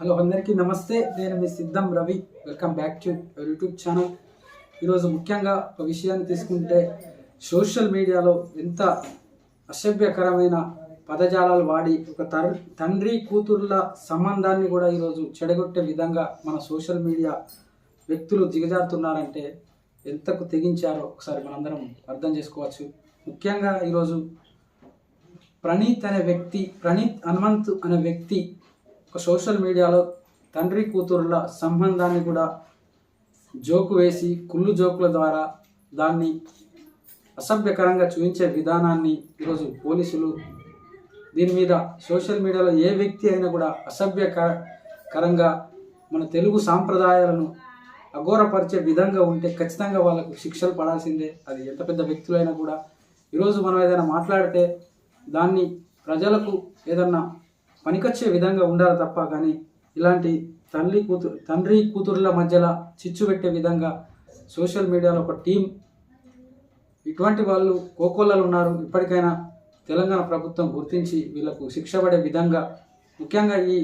Hello అందరికీ నమస్తే. నేను మీ సిద్ధం Ravi. Welcome back to YouTube channel. ఈరోజు ముఖ్యంగా ఒక విషయాన్ని తీసుకుంటే సోషల్ మీడియాలో ఎంత అసభ్యకరమైన పదజాలాలు వాడి ఒక తర్ తండ్రి కూతుర్ల సంబంధాన్ని కూడా ఈరోజు చెడగొట్టే విధంగా మన సోషల్ మీడియా వ్యక్తులు దిగజారుతున్నారంటే ఎంతకు తెగించారో ఒకసారి మనందరం అర్థం చేసుకోవచ్చు. ముఖ్యంగా ఈరోజు ప్రణీత్ అనే వ్యక్తి ప్రణీత్ హనుమంత్ అనే వ్యక్తి ఒక సోషల్ మీడియాలో తండ్రి కూతురుల సంబంధాన్ని కూడా జోకు వేసి కుళ్ళు జోకుల ద్వారా దాన్ని అసభ్యకరంగా చూపించే విధానాన్ని ఈరోజు పోలీసులు దీని మీద సోషల్ మీడియాలో ఏ వ్యక్తి అయినా కూడా అసభ్యకరంగా మన తెలుగు సాంప్రదాయాలను అఘోరపరిచే విధంగా ఉంటే ఖచ్చితంగా వాళ్ళకు శిక్షలు పడాల్సిందే. అది ఎంత పెద్ద వ్యక్తులైనా కూడా ఈరోజు మనం ఏదైనా మాట్లాడితే దాన్ని ప్రజలకు ఏదన్నా పనికొచ్చే విధంగా ఉండాలి తప్ప కానీ ఇలాంటి తల్లి కూతురు తండ్రి కూతురుల మధ్యలో చిచ్చు పెట్టే విధంగా సోషల్ మీడియాలో ఒక టీం ఇటువంటి వాళ్ళు కోకోలలు ఉన్నారు. ఇప్పటికైనా తెలంగాణ ప్రభుత్వం గుర్తించి వీళ్ళకు శిక్ష పడే విధంగా ముఖ్యంగా ఈ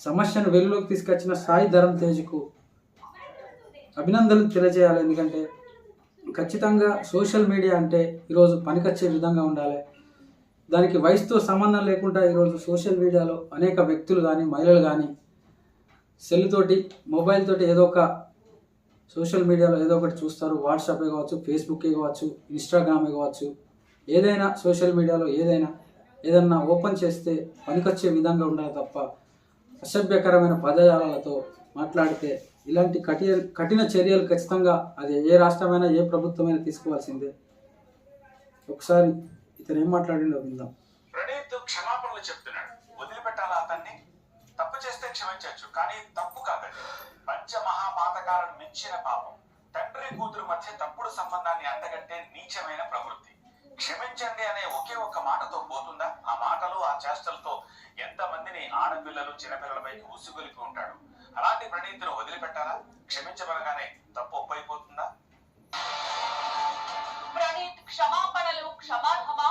సమస్యను వెలుగులోకి తీసుకొచ్చిన సాయి ధరం తేజ్కు అభినందనలు తెలియజేయాలి. ఎందుకంటే ఖచ్చితంగా సోషల్ మీడియా అంటే ఈరోజు పనికొచ్చే విధంగా ఉండాలి. దానికి వయసుతో సంబంధం లేకుండా ఈరోజు సోషల్ మీడియాలో అనేక వ్యక్తులు కానీ మహిళలు కానీ సెల్ తోటి మొబైల్ తోటి ఏదో ఒక సోషల్ మీడియాలో ఏదో ఒకటి చూస్తారు. వాట్సాపే కావచ్చు ఫేస్బుక్కే కావచ్చు ఇన్స్టాగ్రామే కావచ్చు. ఏదైనా సోషల్ మీడియాలో ఏదైనా ఏదన్నా ఓపెన్ చేస్తే పనికొచ్చే విధంగా ఉండాలి తప్ప అసభ్యకరమైన పదజాలాలతో మాట్లాడితే ఇలాంటి కఠిన కఠిన చర్యలు ఖచ్చితంగా అది ఏ రాష్ట్రమైనా ఏ ప్రభుత్వమైనా తీసుకోవాల్సిందే. ఒకసారి ఇతను ఏం మాట్లాడిండో విందాం. ప్రణీత్ క్షమాపణలు చెప్తున్నాడు. వదిలిపెట్టాలా అతన్ని? తప్పు చేస్తే క్షమించవచ్చు కానీ తప్పు కాదండి. పంచ మహాపాతకాలను మించిన పాపం. తండ్రి కూతురు మధ్య తప్పుడు సంబంధాన్ని అంటగట్టే నీచమైన ప్రవృత్తి. క్షమించండి అనే ఒకే ఒక్క మాటతో పోతుందా? ఆ మాటలు ఆ చేష్టలతో ఎంత మందిని ఆడపిల్లలు చిన్నపిల్లలపైకి ఉసుగొలిపి ఉంటాడు? అలాంటి ప్రణీత్ను వదిలిపెట్టాలా? క్షమించబడగానే తప్పు ఒప్పైపోతుందా? ప్రణీత్ క్షమాపణలు క్షమార్హమా?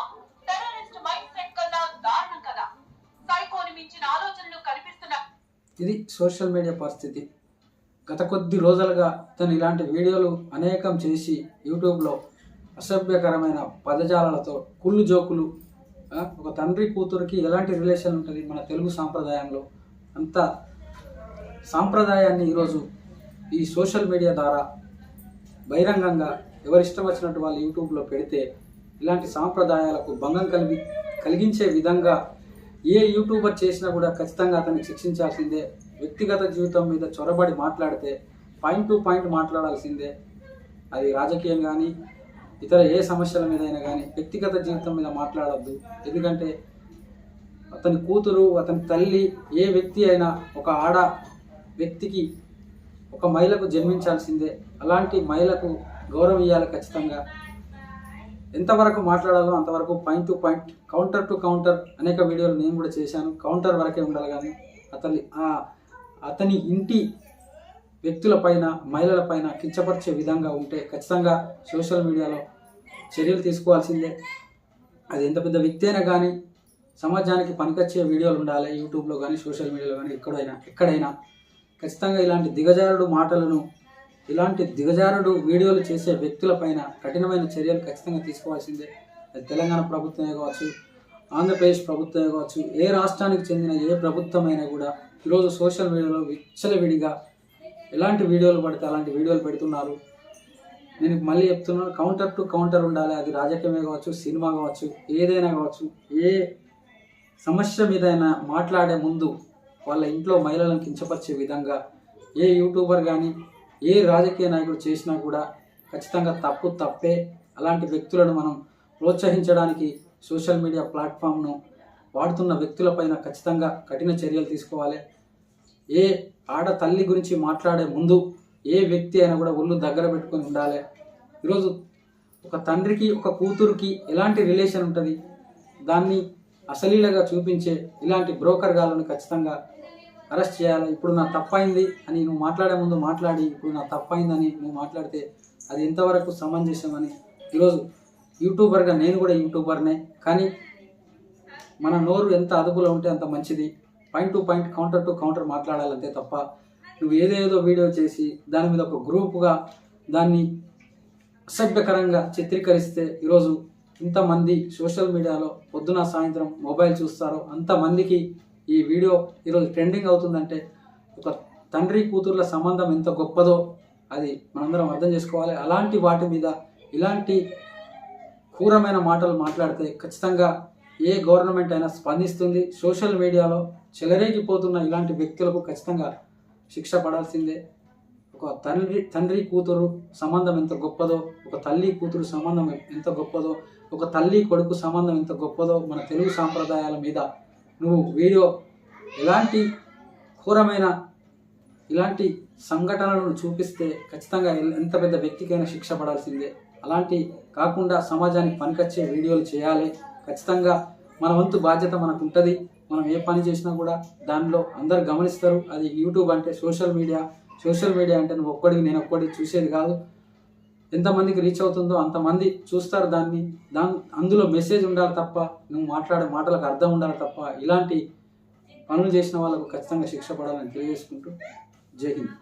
ఇది సోషల్ మీడియా పరిస్థితి. గత కొద్ది రోజులుగా తను ఇలాంటి వీడియోలు అనేకం చేసి యూట్యూబ్లో అసభ్యకరమైన పదజాలాలతో కుళ్ళు జోకులు ఒక తండ్రి కూతురికి ఎలాంటి రిలేషన్ ఉంటుంది మన తెలుగు సాంప్రదాయంలో? అంత సాంప్రదాయాన్ని ఈరోజు ఈ సోషల్ మీడియా ద్వారా బహిరంగంగా ఎవరిష్టం వచ్చినట్టు వాళ్ళు యూట్యూబ్లో పెడితే ఇలాంటి సాంప్రదాయాలకు భంగం కలిగి కలిగించే విధంగా ఏ యూట్యూబర్ చేసినా కూడా ఖచ్చితంగా అతన్ని శిక్షించాల్సిందే. వ్యక్తిగత జీవితం మీద చొరబడి మాట్లాడితే పాయింట్ టు పాయింట్ మాట్లాడాల్సిందే. అది రాజకీయం కానీ ఇతర ఏ సమస్యల మీదైనా కానీ వ్యక్తిగత జీవితం మీద మాట్లాడద్దు. ఎందుకంటే అతని కూతురు అతని తల్లి ఏ వ్యక్తి అయినా ఒక ఆడ వ్యక్తికి ఒక మహిళకు జన్మించాల్సిందే. అలాంటి మహిళకు గౌరవం ఇవ్వాలి ఖచ్చితంగా. ఎంతవరకు మాట్లాడాలో అంతవరకు point to point counter to counter అనేక వీడియోలు నేను కూడా చేశాను. కౌంటర్ వరకే ఉండాలి కానీ అతని అతని ఇంటి వ్యక్తులపైన మహిళలపైన కించపరిచే విధంగా ఉంటే ఖచ్చితంగా సోషల్ మీడియాలో చర్యలు తీసుకోవాల్సిందే. అది ఎంత పెద్ద వ్యక్తి అయినా కానీ సమాజానికి పనికొచ్చే వీడియోలు ఉండాలి. యూట్యూబ్లో కానీ సోషల్ మీడియాలో కానీ ఎక్కడైనా ఎక్కడైనా ఖచ్చితంగా ఇలాంటి దిగజారుడు మాటలను ఇలాంటి దిగజారుడు వీడియోలు చేసే వ్యక్తులపైన కఠినమైన చర్యలు ఖచ్చితంగా తీసుకోవాల్సిందే. అది తెలంగాణ ప్రభుత్వమే కావచ్చు ఆంధ్రప్రదేశ్ ప్రభుత్వమే కావచ్చు ఏ రాష్ట్రానికి చెందిన ఏ ప్రభుత్వమైనా కూడా ఈరోజు సోషల్ మీడియాలో విచ్చలవిడిగా ఎలాంటి వీడియోలు పడితే అలాంటి వీడియోలు పెడుతున్నారు. నేను మళ్ళీ చెప్తున్నాను కౌంటర్ టు కౌంటర్ ఉండాలి. అది రాజకీయమే కావచ్చు సినిమా కావచ్చు ఏదైనా కావచ్చు ఏ సమస్య మీదైనా మాట్లాడే ముందు వాళ్ళ ఇంట్లో మహిళలను కించపరిచే విధంగా ఏ యూట్యూబర్ కానీ ఏ రాజకీయ నాయకుడు చేసినా కూడా ఖచ్చితంగా తప్పు తప్పే. అలాంటి వ్యక్తులను మనం ప్రోత్సహించడానికి సోషల్ మీడియా ప్లాట్ఫామ్ను వాడుతున్న వ్యక్తులపైన ఖచ్చితంగా కఠిన చర్యలు తీసుకోవాలి. ఏ ఆడ తల్లి గురించి మాట్లాడే ముందు ఏ వ్యక్తి అయినా కూడా ఒళ్ళు దగ్గర పెట్టుకొని ఉండాలి. ఈరోజు ఒక తండ్రికి ఒక కూతురికి ఎలాంటి రిలేషన్ ఉంటుంది? దాన్ని అసలీలగా చూపించే ఇలాంటి బ్రోకర్ గాలను ఖచ్చితంగా అరెస్ట్ చేయాలి ఇప్పుడు నా తప్పైంది అని నువ్వు మాట్లాడే ముందు మాట్లాడి ఇప్పుడు నా తప్పైందని నువ్వు మాట్లాడితే అది ఎంతవరకు సమంజసమని. ఈరోజు యూట్యూబర్గా నేను కూడా యూట్యూబర్నే కానీ మన నోరు ఎంత అదుపులో ఉంటే అంత మంచిది. Point to point counter to counter మాట్లాడాలంతే తప్ప నువ్వు ఏదేదో వీడియో చేసి దాని మీద ఒక గ్రూపుగా దాన్ని అసభ్యకరంగా చిత్రీకరిస్తే ఈరోజు ఇంతమంది సోషల్ మీడియాలో పొద్దున సాయంత్రం మొబైల్ చూస్తారో అంతమందికి ఈ వీడియో ఈరోజు ట్రెండింగ్ అవుతుందంటే ఒక తండ్రి కూతుర్ల సంబంధం ఎంత గొప్పదో అది మనందరం అర్థం చేసుకోవాలి. అలాంటి వాటి మీద ఇలాంటి క్రూరమైన మాటలు మాట్లాడితే ఖచ్చితంగా ఏ గవర్నమెంట్ అయినా స్పందిస్తుంది. సోషల్ మీడియాలో చెలరేగిపోతున్న ఇలాంటి వ్యక్తులకు ఖచ్చితంగా శిక్ష పడాల్సిందే. ఒక తండ్రి తండ్రి కూతురు సంబంధం ఎంత గొప్పదో ఒక తల్లి కూతురు సంబంధం ఎంత గొప్పదో ఒక తల్లి కొడుకు సంబంధం ఎంత గొప్పదో మన తెలుగు సాంప్రదాయాల మీద నువ్వు వీడియో ఎలాంటి ఘోరమైన ఇలాంటి సంఘటనలను చూపిస్తే ఖచ్చితంగా ఎంత పెద్ద వ్యక్తికైనా శిక్ష పడాల్సిందే. అలాంటి కాకుండా సమాజానికి పనికొచ్చే వీడియోలు చేయాలి. ఖచ్చితంగా మన వంతు బాధ్యత మనకు ఉంటుంది మనం ఏ పని చేసినా కూడా దానిలో అందరు గమనిస్తారు. అది యూట్యూబ్ అంటే సోషల్ మీడియా. సోషల్ మీడియా అంటే నువ్వు ఒక్కడికి నేను ఒక్కడికి చూసేది కాదు. ఎంతమందికి రీచ్ అవుతుందో అంతమంది చూస్తారు దాన్ని. దాని అందులో మెసేజ్ ఉండాలి తప్ప నువ్వు మాట్లాడే మాటలకు అర్థం ఉండాలి తప్ప ఇలాంటి పనులు చేసిన వాళ్ళకు ఖచ్చితంగా శిక్ష పడాలని తెలియజేసుకుంటూ జై హింద్.